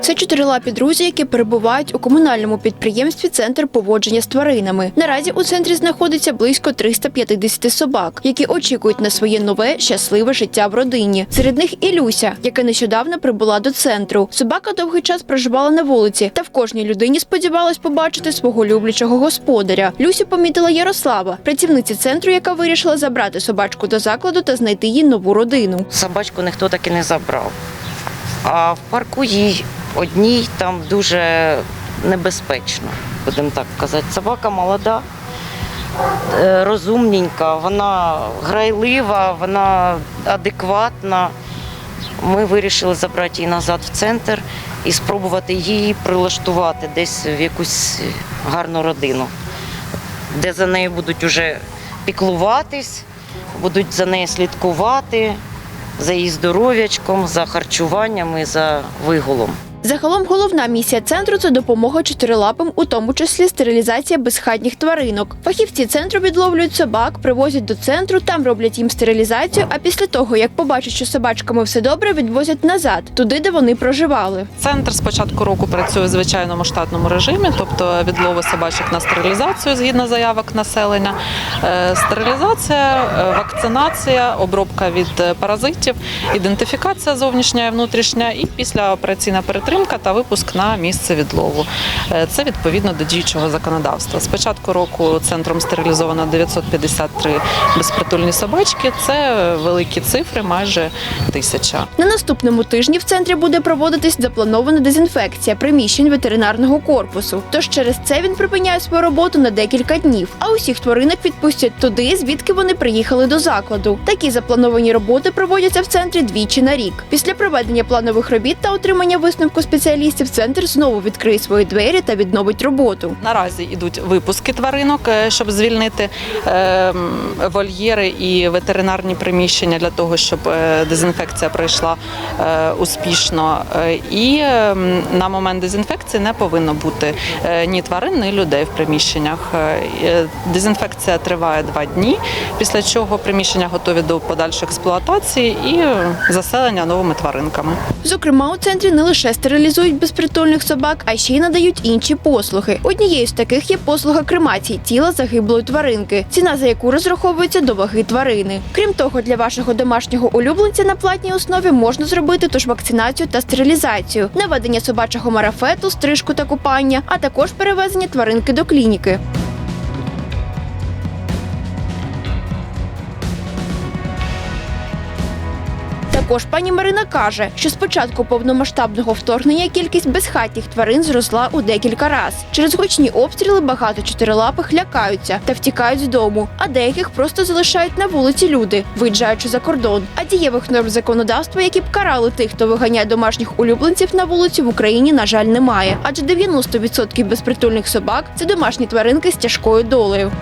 Це чотирилапі друзі, які перебувають у комунальному підприємстві Центр поводження з тваринами. Наразі у центрі знаходиться близько 350 собак, які очікують на своє нове щасливе життя в родині. Серед них і Люся, яка нещодавно прибула до центру. Собака довгий час проживала на вулиці, та в кожній людині сподівалась побачити свого люблячого господаря. Люсю помітила Ярослава, працівниця центру, яка вирішила забрати собачку до закладу та знайти їй нову родину. Собачку ніхто так і не забрав. А в парку їй одній там дуже небезпечно, будемо так казати. Собака молода, е, розумненька, вона грайлива, вона адекватна. Ми вирішили забрати її назад в центр і спробувати її прилаштувати десь в якусь гарну родину, де за нею будуть уже піклуватись, будуть за нею слідкувати, за її здоров'ячком, за харчуванням і за вигулом. Загалом головна місія центру це допомога чотирилапим, у тому числі стерилізація безхатніх тваринок. Фахівці центру відловлюють собак, привозять до центру, там роблять їм стерилізацію. А після того, як побачать, що собачками все добре, відвозять назад, туди, де вони проживали. Центр з початку року працює в звичайному штатному режимі, тобто відлови собачок на стерилізацію згідно заявок населення. Е, Стерилізація, е, вакцинація, обробка від е, паразитів, ідентифікація зовнішня і внутрішня, і післяопераційна перетримка та випуск на місце відлову. Е, Це відповідно до діючого законодавства. З початку року центром стерилізовано 953 безпритульні собачки. Це великі цифри, майже тисяча. На наступному тижні в центрі буде проводитись запланована дезінфекція приміщень ветеринарного корпусу. Тож через це він припиняє свою роботу на декілька днів. А усіх тваринок відпустять туди, звідки вони приїхали до закладу. Такі заплановані роботи проводяться в центрі двічі на рік. Після проведення планових робіт та отримання висновку спеціалістів, центр знову відкриє свої двері та відновить роботу. Наразі йдуть випуски тваринок, е, щоб звільнити е, вольєри і ветеринарні приміщення для того, щоб е, дезінфекція пройшла е, успішно. І е, на момент дезінфекції не повинно бути ні тварин, ні людей в приміщеннях. Дезінфекція триває два дні, після чого приміщення готові до подальшої експлуатації і заселення новими тваринками. Зокрема, у центрі не лише стерилізують безпритульних собак, а ще й надають інші послуги. Однією з таких є послуга кремації тіла загиблої тваринки, ціна за яку розраховується до ваги тварини. Крім того, для вашого домашнього улюбленця на платній основі можна зробити тож вакцинацію та стерилізацію, наведення собачого марафету, стрижку та купання, а також перевезення тваринки до клініки. Також пані Марина каже, що з початку повномасштабного вторгнення кількість безхатніх тварин зросла у декілька раз. Через гучні обстріли багато чотирилапих лякаються та втікають з дому, а деяких просто залишають на вулиці люди, виїжджаючи за кордон. А дієвих норм законодавства, які б карали тих, хто виганяє домашніх улюбленців на вулицю в Україні, на жаль, немає. Адже 90% безпритульних собак це домашні тваринки з тяжкою долею.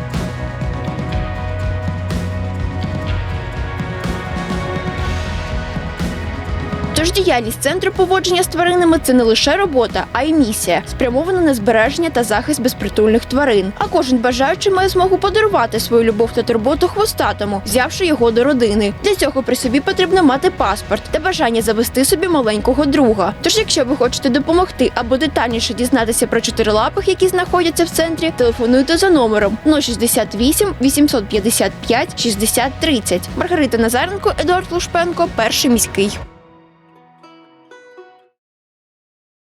Тож діяльність центру поводження з тваринами це не лише робота, а й місія, спрямована на збереження та захист безпритульних тварин. А кожен бажаючий має змогу подарувати свою любов та турботу хвостатому, взявши його до родини. Для цього при собі потрібно мати паспорт та бажання завести собі маленького друга. Тож, якщо ви хочете допомогти або детальніше дізнатися про чотирилапих, які знаходяться в центрі, телефонуйте за номером 068 855 60 30. Маргарита Назаренко, Едуард Лушпенко, перший міський.